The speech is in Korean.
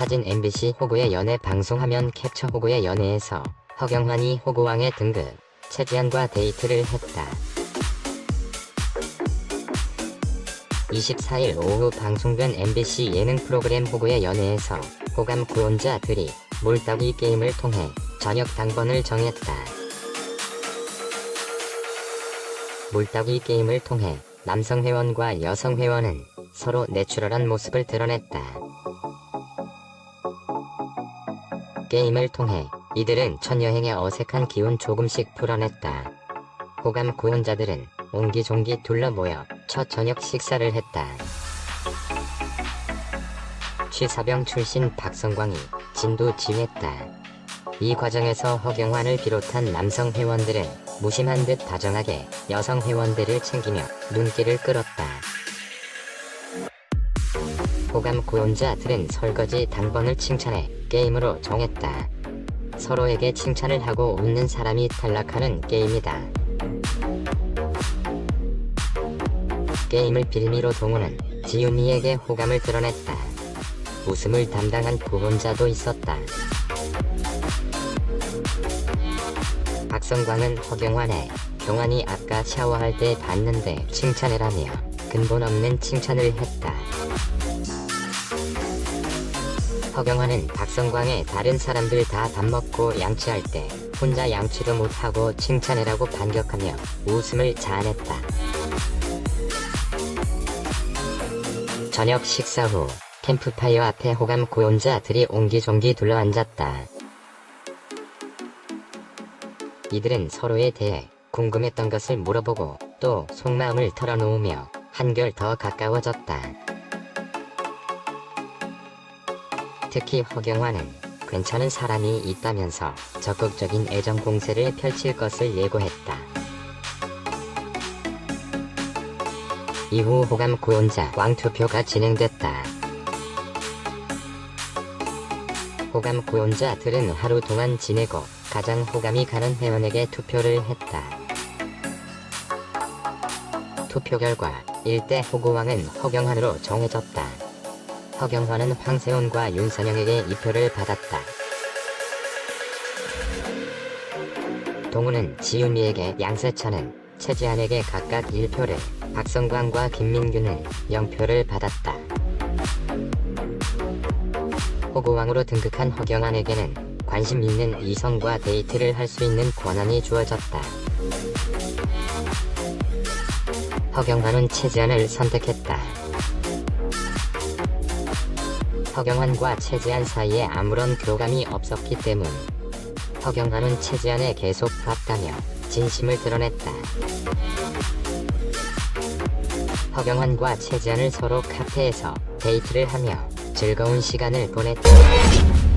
사진 MBC 호구의 연애 방송 화면 캡처 호구의 연애에서 허경환이 호구왕의 등극, 최지한과 데이트를 했다. 24일 오후 방송된 MBC 예능 프로그램 호구의 연애에서 호감 구원자들이 몰따기 게임을 통해 저녁 당번을 정했다. 몰따기 게임을 통해 남성 회원과 여성 회원은 서로 내추럴한 모습을 드러냈다. 게임을 통해 이들은 첫 여행의 어색한 기운 조금씩 풀어냈다. 호감 구원자들은 옹기종기 둘러 모여 첫 저녁 식사를 했다. 취사병 출신 박성광이 진도 지휘했다. 이 과정에서 허경환을 비롯한 남성 회원들은 무심한 듯 다정하게 여성 회원들을 챙기며 눈길을 끌었다. 호감 구원자들은 설거지 단번을 칭찬해 게임으로 정했다. 서로에게 칭찬을 하고 웃는 사람이 탈락하는 게임이다. 게임을 빌미로 동호는 지유미에게 호감을 드러냈다. 웃음을 담당한 구원자도 있었다. 박성광은 허경환의 경환이 아까 샤워할 때 봤는데 칭찬해라며 근본 없는 칭찬을 했다. 허경환은 박성광의 다른 사람들 다 밥 먹고 양치할 때 혼자 양치도 못하고 칭찬해라고 반격하며 웃음을 자아냈다. 저녁 식사 후 캠프파이어 앞에 호감 구원자들이 옹기종기 둘러앉았다. 이들은 서로에 대해 궁금했던 것을 물어보고 또 속마음을 털어놓으며 한결 더 가까워졌다. 특히 허경환은 괜찮은 사람이 있다면서 적극적인 애정 공세를 펼칠 것을 예고했다. 이후 호감 구원자 왕투표가 진행됐다. 호감 구원자들은 하루 동안 지내고 가장 호감이 가는 회원에게 투표를 했다. 투표 결과 1대 호구왕은 허경환으로 정해졌다. 허경환은 황세훈과 윤선영에게 2표를 받았다. 동우는 지윤미에게 양세찬은 최지한에게 각각 1표를, 박성광과 김민규는 0표를 받았다. 호구왕으로 등극한 허경환에게는 관심 있는 이성과 데이트를 할 수 있는 권한이 주어졌다. 허경환은 최지한을 선택했다. 허경환과 최지한 사이에 아무런 교감이 없었기 때문 허경환은 최지한에 계속 봤다며 진심을 드러냈다. 허경환과 최지한을 서로 카페에서 데이트를 하며 즐거운 시간을 보냈다.